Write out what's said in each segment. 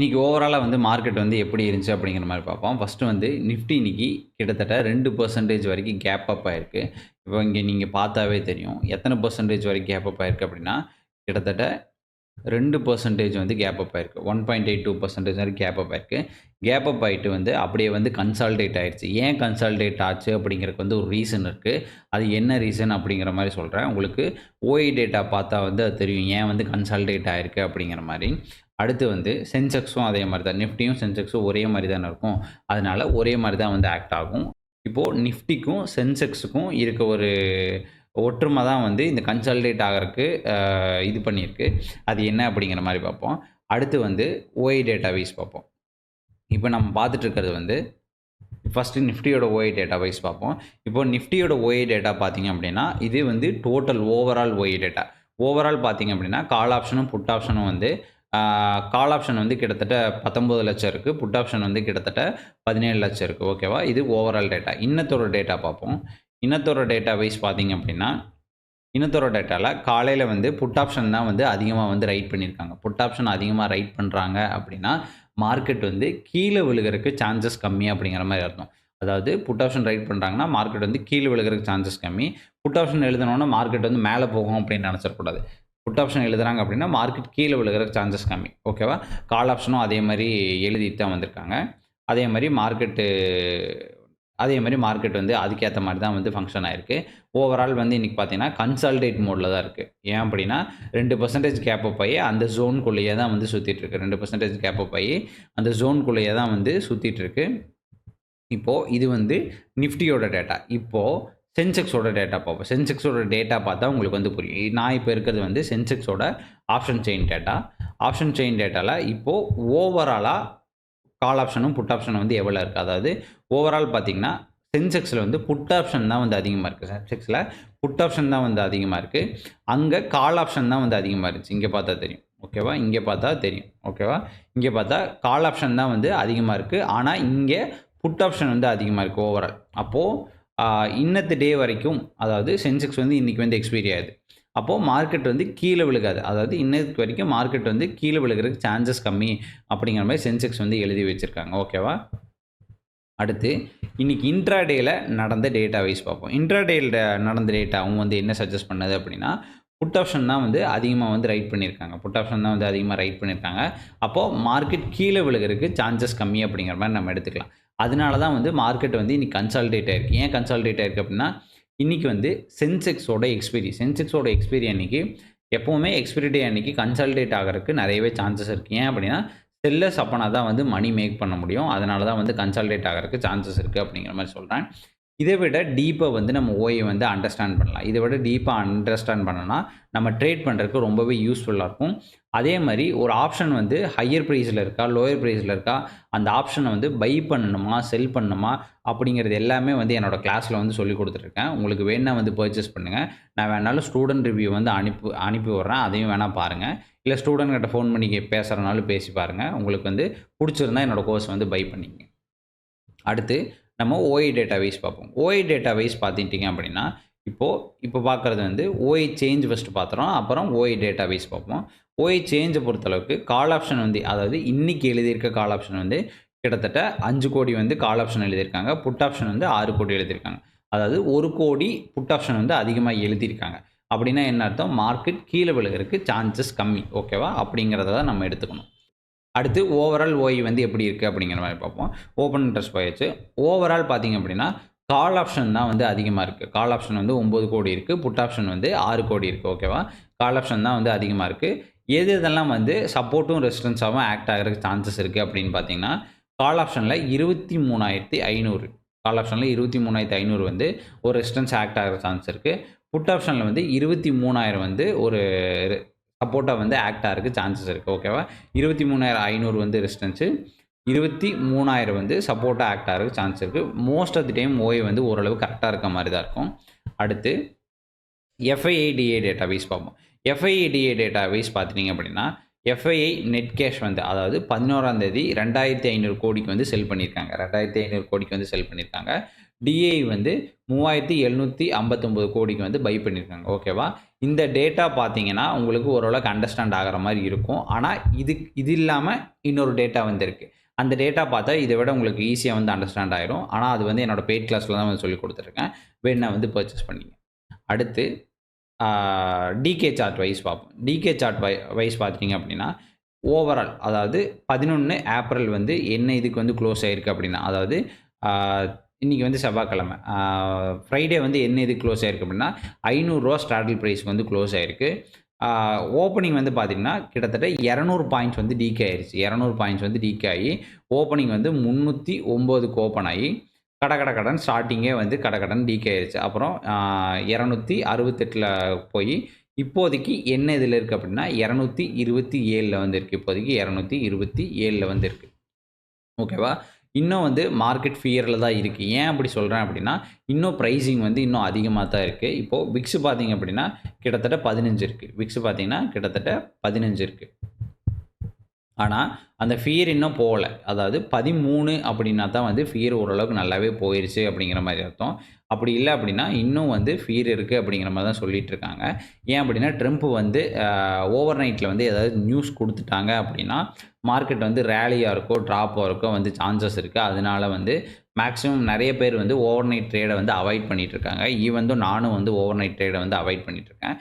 இன்றைக்கி ஓவராலாக வந்து மார்க்கெட் வந்து எப்படி இருந்துச்சு அப்படிங்கிற மாதிரி பார்ப்போம். ஃபஸ்ட்டு வந்து நிஃப்டி இன்னைக்கு கிட்டத்தட்ட ரெண்டு பர்சன்டேஜ் வரைக்கும் கேப் அப் ஆயிருக்கு. இப்போ இங்கே நீங்கள் பார்த்தாவே தெரியும். எத்தனை பர்சன்டேஜ் வரைக்கும் கேப் அப் ஆயிருக்கு அப்படின்னா கிட்டத்தட்ட ரெண்டு பர்சன்டேஜ் வந்து கேப் அப் ஆயிருக்கு. One point eight two percentage வரைக்கும் கேப் அப் ஆயிருக்கு. கேப் அப் ஆகிட்டு வந்து அப்படியே வந்து கன்சால்டேட் ஆயிடுச்சு. ஏன் கன்சால்டேட் ஆச்சு அப்படிங்கிறதுக்கு வந்து ஒரு ரீசன் இருக்குது அது என்ன ரீசன் அப்படிங்கிற மாதிரி சொல்கிறேன் உங்களுக்கு ஓஐ டேட்டா பார்த்தா வந்து அது தெரியும். ஏன் வந்து கன்சால்டேட் ஆயிருக்கு அப்படிங்கிற மாதிரி. அடுத்து வந்து சென்செக்ஸும் அதே மாதிரி தான் நிஃப்டியும் சென்செக்ஸும் ஒரே மாதிரி தானே இருக்கும். அதனால் ஒரே மாதிரி தான் வந்து ஆக்ட் ஆகும். இப்போது நிஃப்டிக்கும் சென்செக்ஸுக்கும் இருக்க ஒரு ஒற்றுமை தான் வந்து இந்த கன்சல்டேட் ஆகிறதுக்கு இது பண்ணியிருக்கு. அது என்ன அப்படிங்கிற மாதிரி பார்ப்போம். அடுத்து வந்து ஓஐ டேட்டா வைஸ் பார்ப்போம். இப்போ நம்ம பார்த்துட்டுருக்கிறது வந்து ஃபஸ்ட்டு நிஃப்டியோட ஓஐ டேட்டா வைஸ் பார்ப்போம். இப்போ நிஃப்டியோட ஓஐ டேட்டா பார்த்தீங்க அப்படின்னா இது வந்து total overall OI data overall பார்த்தீங்க அப்படின்னா கால் ஆப்ஷனும் புட் ஆப்ஷனும் வந்து கால் ஆப்ஷன் வந்து கிட்டத்தட்ட பத்தொம்பது லட்சம் இருக்குது புட் ஆப்ஷன் வந்து கிட்டத்தட்ட பதினேழு லட்சம் இருக்குது ஓகேவா இது ஓவரால் டேட்டா இன்னத்தோட டேட்டா பார்ப்போம். இன்னத்தோட டேட்டா வைஸ் பார்த்தீங்க அப்படின்னா இன்னத்தோட டேட்டாவில் காலையில் வந்து புட் ஆப்ஷன் தான் வந்து அதிகமாக வந்து ரைட் பண்ணியிருக்காங்க. புட் ஆப்ஷன் அதிகமாக ரைட் பண்ணுறாங்க அப்படின்னா மார்க்கெட் வந்து கீழே விழுகிறதுக்கு சான்சஸ் கம்மி அப்படிங்கிற மாதிரி அர்த்தம். அதாவது புட் ஆப்ஷன் ரைட் பண்ணுறாங்கன்னா மார்க்கெட் வந்து கீழே விழுகிறதுக்கு சான்சஸ் கம்மி. புட் ஆப்ஷன் எழுதணுன்னா மார்க்கெட் வந்து மேலே போகும் அப்படின்னு நினச்சிடக்கூடாது. புட் ஆப்ஷன் எழுதுறாங்க அப்படின்னா மார்க்கெட் கீழே விழுகிற சான்சஸ் கம்மி. ஓகேவா கால் ஆப்ஷனும் அதே மாதிரி எழுதிட்டு தான் வந்திருக்காங்க. அதே மாதிரி மார்க்கெட்டு அதே மாதிரி மார்க்கெட் வந்து அதுக்கேற்ற மாதிரி தான் வந்து ஃபங்க்ஷன் ஆயிருக்கு. ஓவரால் வந்து இன்றைக்கி பார்த்தீங்கன்னா கன்சால்டேட் மோடில் தான் இருக்குது ஏன் அப்படின்னா ரெண்டு பர்சன்டேஜ் கேப் அப் ஆகி அந்த ஜோனுக்குள்ளேயே தான் வந்து சுற்றிட்டு இருக்கு. ரெண்டு பர்சன்டேஜ் கேப் அப் ஆகி அந்த ஜோனுக்குள்ளேயே தான் வந்து சுற்றிட்டு இருக்கு. இப்போது இது வந்து நிஃப்டியோட டேட்டா இப்போது சென்செக்ஸோட டேட்டா பார்ப்போம். சென்செக்ஸோட டேட்டா பார்த்தா உங்களுக்கு வந்து புரியும். நான் இப்போ இருக்கிறது வந்து சென்செக்ஸோட option chain data option chain டேட்டாவில் இப்போது ஓவராலாக கால் ஆப்ஷனும் புட் ஆப்ஷனும் வந்து எவ்வளோ இருக்குது அதாவது ஓவரால் பார்த்தீங்கன்னா சென்செக்ஸில் வந்து புட் ஆப்ஷன் தான் வந்து அதிகமாக இருக்குது சென்செக்ஸில் புட் ஆப்ஷன் தான் வந்து அதிகமாக இருக்குது அங்கே கால் ஆப்ஷன் தான் வந்து அதிகமாக இருந்துச்சு. இங்கே பார்த்தா தெரியும். ஓகேவா இங்கே பார்த்தா தெரியும். ஓகேவா இங்கே பார்த்தா கால் ஆப்ஷன் தான் வந்து அதிகமாக இருக்குது ஆனால் இங்கே புட் ஆப்ஷன் வந்து அதிகமாக இருக்குது ஓவரால் அப்போது இன்னத்து டே வரைக்கும் அதாவது சென்செக்ஸ் வந்து இன்றைக்கி வந்து எக்ஸ்பீரி ஆகுது அப்போது மார்க்கெட் வந்து கீழே விழுகாது. அதாவது இன்னத்துக்கு வரைக்கும் மார்க்கெட் வந்து கீழே விழுகிறதுக்கு சான்சஸ் கம்மி அப்படிங்கிற மாதிரி சென்செக்ஸ் வந்து எழுதி வச்சுருக்காங்க. ஓகேவா அடுத்து இன்றைக்கி இன்ட்ராடேயில் நடந்த டேட்டா வைஸ் பார்ப்போம். இன்ட்ராடேயில் நடந்த டேட்டாவும் வந்து என்ன சஜஸ்ட் பண்ணது அப்படின்னா புட் ஆப்ஷன் தான் வந்து அதிகமாக வந்து ரைட் பண்ணியிருக்காங்க. புட் ஆப்ஷன் தான் வந்து அதிகமாக ரைட் பண்ணியிருக்காங்க. அப்போது மார்க்கெட் கீழே விழுகிறதுக்கு சான்சஸ் கம்மி அப்படிங்கிற மாதிரி நம்ம எடுத்துக்கலாம். அதனால தான் வந்து மார்க்கெட் வந்து இன்றைக்கி கன்சால்டேட் ஆயிருக்கு. ஏன் கன்சால்டேட் ஆயிருக்கு அப்படின்னா இன்றைக்கி வந்து சென்செக்ஸோட எக்ஸ்பீரி சென்செக்ஸோட எக்ஸ்பீரி அன்றைக்கி எப்போவுமே எக்ஸ்பீரி டே அன்றைக்கி கன்சால்டேட் ஆகிறதுக்கு நிறையவே சான்சஸ் இருக்குது ஏன் அப்படின்னா செல்லர்ஸ் அப்போனா தான் வந்து மணி மேக் பண்ண முடியும். அதனால தான் வந்து கன்சால்டேட் ஆகிறதுக்கு சான்சஸ் இருக்குது அப்படிங்கிற மாதிரி சொல்கிறேன் இதை விட டீப்பாக வந்து நம்ம ஓயை வந்து அண்டர்ஸ்டாண்ட் பண்ணலாம். இதை விட டீப்பாக அண்டர்ஸ்டாண்ட் பண்ணோன்னா நம்ம ட்ரேட் பண்ணுறதுக்கு ரொம்பவே யூஸ்ஃபுல்லாக இருக்கும். அதே மாதிரி ஒரு ஆப்ஷன் வந்து ஹையர் ப்ரைஸில் இருக்கா லோயர் ப்ரைஸில் இருக்கா அந்த ஆப்ஷனை வந்து பை பண்ணணுமா செல் பண்ணணுமா அப்படிங்கிறது எல்லாமே வந்து என்னோடய கிளாஸில் வந்து சொல்லி கொடுத்துருக்கேன் உங்களுக்கு வேணால் வந்து பர்ச்சேஸ் பண்ணுங்கள் நான் வேணாலும் ஸ்டூடெண்ட் ரிவ்யூ வந்து அனுப்பி அனுப்பி விட்றேன். அதையும் வேணால் பாருங்கள் இல்லை ஸ்டூடெண்ட்கிட்ட ஃபோன் பண்ணி பேசுகிறனாலும் பேசி பாருங்கள் உங்களுக்கு வந்து பிடிச்சிருந்தா என்னோடய கோர்ஸ் வந்து பை பண்ணிங்க அடுத்து நம்ம ஓஐ டேட்டா வைஸ் பார்ப்போம். ஓஐ டேட்டா வைஸ் பார்த்துட்டிங்க அப்படின்னா இப்போது இப்போ பார்க்குறது வந்து ஓஐ சேஞ்ச் ஃபஸ்ட்டு பார்த்துறோம் அப்புறம் ஓஐ டேட்டா வைஸ் பார்ப்போம். ஓஐ சேஞ்சை பொறுத்தளவுக்கு கால் ஆப்ஷன் வந்து அதாவது இன்றைக்கி எழுதியிருக்க கால் ஆப்ஷன் வந்து கிட்டத்தட்ட அஞ்சு கோடி வந்து கால் ஆப்ஷன் எழுதியிருக்காங்க புட் ஆப்ஷன் வந்து ஆறு கோடி எழுதியிருக்காங்க. அதாவது ஒரு கோடி புட் ஆப்ஷன் வந்து அதிகமாக எழுதியிருக்காங்க. அப்படின்னா என்ன அர்த்தம்? மார்க்கெட் கீழே விழுகிறதுக்கு சான்சஸ் கம்மி ஓகேவா அப்படிங்கிறத தான் நம்ம எடுத்துக்கணும். அடுத்து ஓவரால் ஓய் வந்து எப்படி இருக்குது அப்படிங்கிற மாதிரி பார்ப்போம். ஓப்பன் இன்ட்ரெஸ்ட் போயிடுச்சு ஓவரால் பார்த்திங்க அப்படின்னா கால் ஆப்ஷன் தான் வந்து அதிகமாக இருக்குது கால் ஆப்ஷன் வந்து ஒம்பது கோடி இருக்குது புட் ஆப்ஷன் வந்து ஆறு கோடி இருக்குது ஓகேவா கால் ஆப்ஷன் தான் வந்து அதிகமாக இருக்குது எது இதெல்லாம் வந்து சப்போர்ட்டும் ரெசிஸ்டன்ஸாகவும் ஆக்ட் ஆகிறதுக்கு சான்சஸ் இருக்குது அப்படின்னு பார்த்தீங்கன்னா கால் ஆப்ஷனில் இருபத்தி மூணாயிரத்தி ஐநூறு. கால் ஆப்ஷனில் இருபத்தி மூணாயிரத்தி ஐநூறு வந்து ஒரு ரெசிஸ்டன்ஸ் ஆக்ட் ஆகிற சான்ஸ் இருக்குது புட் ஆப்ஷனில் வந்து இருபத்தி மூணாயிரம் வந்து ஒரு சப்போர்ட்டாக வந்து ஆக்ட் ஆகிறதுக்கு சான்சஸ் இருக்குது ஓகேவா இருபத்தி மூணாயிரம் ஐநூறு வந்து ரெசிஸ்டன்ஸு இருபத்தி மூணாயிரம் வந்து சப்போர்ட்டாக ஆக்ட் ஆகிறதுக்கு சான்ஸ் இருக்குது மோஸ்ட் ஆஃப் தி டைம் ஓய் வந்து ஓரளவு கரெக்டாக இருக்க மாதிரி தான் இருக்கும். அடுத்து எஃப்ஐஏடிஏ டேட்டா வைஸ் பார்ப்போம். எஃப்ஐஐடிஏ டேட்டா வைஸ் பார்த்துட்டிங்க அப்படின்னா எஃப்ஐஐ நெட் கேஷ் வந்து அதாவது பதினோராந்தேதி ரெண்டாயிரத்தி ஐநூறு கோடிக்கு வந்து செல் பண்ணியிருக்காங்க. ரெண்டாயிரத்தி ஐநூறு கோடிக்கு வந்து செல் பண்ணியிருக்காங்க. டிஏ வந்து மூவாயிரத்தி எழுநூற்றி ஐம்பத்தொம்போது கோடிக்கு வந்து பை பண்ணியிருக்காங்க ஓகேவா இந்த டேட்டா பார்த்தீங்கன்னா உங்களுக்கு ஓரளவுக்கு அண்டர்ஸ்டாண்ட் ஆகிற மாதிரி இருக்கும். ஆனால் இது இது இல்லாமல் இன்னொரு டேட்டா வந்திருக்கு. அந்த டேட்டா பார்த்தா இதை விட உங்களுக்கு ஈஸியாக வந்து அண்டர்ஸ்டாண்ட் ஆயிரும். ஆனால் அது வந்து என்னோடய பெய்ட் கிளாஸில் தான் வந்து சொல்லி கொடுத்துருக்கேன். வேணா வந்து பர்ச்சேஸ் பண்ணிங்க அடுத்து டிகே சார்ட் வைஸ் பார்ப்போம். டிகே சார்ட் வை வைஸ் பார்த்தீங்க அப்படின்னா ஓவரால் அதாவது பதினொன்று ஏப்ரல் வந்து என்ன இதுக்கு வந்து க்ளோஸ் ஆகிருக்கு அப்படின்னா அதாவது இன்றைக்கி வந்து செவ்வாய்க்கிழமை. ஃப்ரைடே வந்து என்ன இது க்ளோஸ் ஆகிருக்கு அப்படின்னா ஐநூறுரூவா ஸ்டார்டல் ப்ரைஸ் வந்து க்ளோஸ் ஆகிருக்கு ஓப்பனிங் வந்து பார்த்திங்கன்னா கிட்டத்தட்ட இரநூறு பாயிண்ட்ஸ் வந்து டீகே ஆயிடுச்சு இரநூறு பாயிண்ட்ஸ் வந்து டீகே ஆகி ஓப்பனிங் வந்து முந்நூற்றி ஒம்போதுக்கு ஓப்பன் ஆகி கட கட கடன் ஸ்டார்டிங்கே வந்து கட கடன் டீகே ஆயிடுச்சு அப்புறம் இரநூத்தி அறுபத்தெட்டில் போய் இப்போதைக்கு என்ன இதில் இருக்குது அப்படின்னா இரநூத்தி இருபத்தி ஏழில் வந்து இருக்குது இப்போதைக்கு இரநூத்தி இருபத்தி ஏழில் வந்து இருக்குது ஓகேவா இன்னும் வந்து மார்க்கெட் ஃபியரில் தான் இருக்குது ஏன் அப்படி சொல்கிறேன் அப்படின்னா இன்னும் ப்ரைஸிங் வந்து இன்னும் அதிகமாக தான் இருக்குது இப்போது விக்ஸ் பார்த்தீங்க அப்படின்னா கிட்டத்தட்ட பதினஞ்சு இருக்குது விக்ஸ் பார்த்தீங்கன்னா கிட்டத்தட்ட பதினஞ்சு இருக்குது ஆனால் அந்த ஃபியர் இன்னும் போகல. அதாவது பதிமூணு அப்படின்னா தான் வந்து ஃபியர் ஓரளவுக்கு நல்லாவே போயிடுச்சு அப்படிங்கிற மாதிரி அர்த்தம். அப்படி இல்லை அப்படின்னா இன்னும் வந்து ஃபியர் இருக்குது அப்படிங்கிற மாதிரி தான் சொல்லிட்டு இருக்காங்க. ஏன் அப்படின்னா ட்ரம்ப் வந்து ஓவர் நைட்டில் வந்து ஏதாவது நியூஸ் கொடுத்துட்டாங்க அப்படின்னா மார்க்கெட் வந்து ரேலியாக இருக்கோ ட்ராப்பாக இருக்கோ வந்து சான்சஸ் இருக்குது அதனால வந்து மேக்ஸிமம் நிறைய பேர் வந்து ஓவர் நைட் ட்ரேடை வந்து அவாய்ட் பண்ணிகிட்டு இருக்காங்க. தான் நானும் வந்து ஓவர் நைட் ட்ரேடை வந்து அவாய்ட் பண்ணிகிட்டு இருக்கேன்.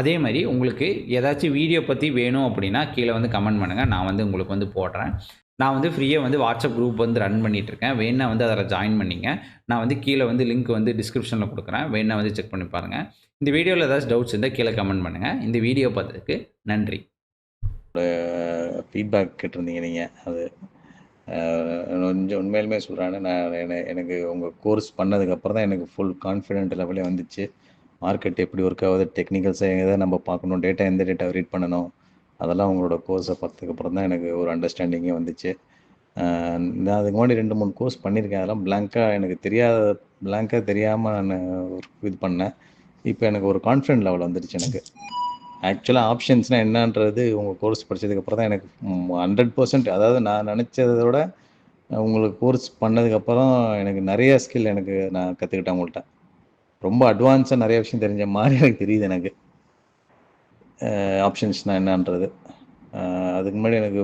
அதே மாதிரி உங்களுக்கு ஏதாச்சும் வீடியோ பற்றி வேணும் அப்படின்னா கீழே வந்து கமெண்ட் பண்ணுங்கள் நான் வந்து உங்களுக்கு வந்து போடுறேன். நான் வந்து ஃப்ரீயாக வந்து வாட்ஸ்அப் குரூப் வந்து ரன் பண்ணிகிட்ருக்கேன் வேணா வந்து அதில் ஜாயின் பண்ணிங்க. நான் வந்து கீழே வந்து லிங்க் வந்து டிஸ்கிரிப்ஷனில் கொடுக்குறேன். வேணா வந்து செக் பண்ணி பாருங்கள் இந்த வீடியோவில் ஏதாச்சும் டவுட்ஸ் இருந்தால் கீழே கமெண்ட் பண்ணுங்கள் இந்த வீடியோ பார்த்ததுக்கு நன்றி. ஃபீட்பேக் கேட்டிருந்தீங்க நீங்கள் அது கொஞ்சம் உண்மையிலுமே சொல்கிறேன்னு நான் எனக்கு உங்கள் கோர்ஸ் பண்ணதுக்கப்புறம் தான் எனக்கு ஃபுல் கான்ஃபிடென்ட் லெவலே வந்துச்சு. மார்க்கெட் எப்படி ஒர்க் ஆகுது டெக்னிக்கல்ஸை எதை நம்ம பார்க்கணும் டேட்டா எந்த டேட்டா ரீட் பண்ணணும் அதெல்லாம் உங்களோட கோர்ஸை பார்த்ததுக்கப்புறம் தான் எனக்கு ஒரு அண்டர்ஸ்டாண்டிங்கே வந்துச்சு. நான் அதுக்கு முன்னாடி ரெண்டு மூணு கோர்ஸ் பண்ணியிருக்கேன். அதெல்லாம் பிளாங்காக எனக்கு தெரியாத பிளாங்காக தெரியாமல் நான் ஒரு இது பண்ணேன். இப்போ எனக்கு ஒரு கான்ஃபிடென்ட் லெவல் வந்துடுச்சு எனக்கு. ஆக்சுவலாக ஆப்ஷன்ஸ்னால் என்னன்றது உங்கள் கோர்ஸ் படித்ததுக்கப்புறம் தான் எனக்கு ஹண்ட்ரட் பர்சன்ட் அதாவது நான் நினச்சதை விட உங்களுக்கு கோர்ஸ் பண்ணதுக்கப்புறம் எனக்கு நிறைய ஸ்கில் எனக்கு நான் கற்றுக்கிட்டேன் உங்கள்கிட்ட ரொம்ப அட்வான்ஸாக நிறைய விஷயம் தெரிஞ்ச மாதிரி எனக்கு தெரியுது எனக்கு. ஆப்ஷன்ஸ்னால் என்னன்றது. அதுக்கு முன்னாடி எனக்கு